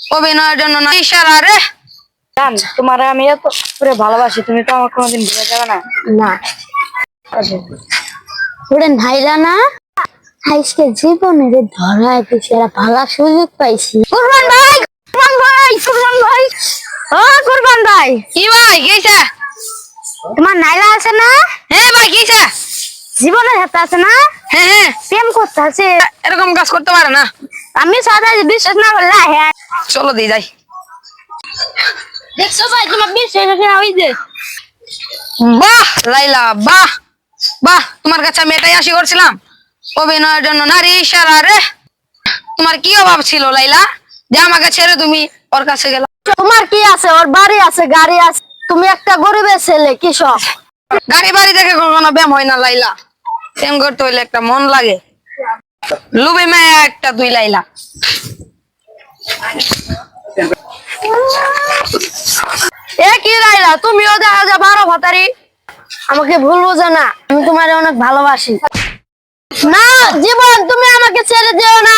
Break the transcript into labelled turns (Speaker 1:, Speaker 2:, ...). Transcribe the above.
Speaker 1: অভিনয়ের জন্য না। ইশারা রে।
Speaker 2: জান তোমার আমি এত করে ভালোবাসি তুমি তো আমার কোনোদিন ভুলে যাবে না।
Speaker 3: না। ওরে নাইরা না আজকে জীবনে রে ধরায় এরা ভালো সুযোগ পাইছি। কুরবান ভাই কুরবান ভাই কুরবান ভাই। ও কুরবান ভাই।
Speaker 1: কি ভাই গেছে
Speaker 3: তোমার নাইলা আছে না?
Speaker 1: হ্যাঁ ভাই গেছে
Speaker 3: জীবনের হাতে আছে না?
Speaker 1: হ্যাঁ হ্যাঁ।
Speaker 3: প্রেম করতে আছে
Speaker 1: এরকম কাজ করতে পারে না।
Speaker 3: আমি সাদা বিশ্বাস না করলে হ্যাঁ
Speaker 1: চলো দিয়ে যাই।
Speaker 3: দেখছ ভাই তোমার বিশ্বাস না ওই যে?
Speaker 1: বাহ লাইলা বাহ বাহ তোমার কাছে আমি এটাই আশি করছিলাম। অভিনয়ের জন্য নারী ইশারা রে। তোমার কি অভাব ছিল লাইলা? যে আমাকে ছেড়ে তুমি ওর কাছে গেলা।
Speaker 3: তোমার কি আছে? ওর বাড়ি আছে গাড়ি আছে। তুমি একটা গরিবের ছেলে কৃষক।
Speaker 1: গাড়ি বাড়ি দেখে কখনো ব্যায়াম হয় না লাইলা। প্রেম করতে হইলে একটা মন লাগে। লুবি মায়া একটা দুই লাইলা।
Speaker 3: এ কি লাইলা? তুমিও দেখা যা, বারো ভাতারি। আমাকে ভুল বোঝো না, আমি তোমার অনেক ভালোবাসি। না, জীবন, তুমি আমাকে ছেড়ে যেও না।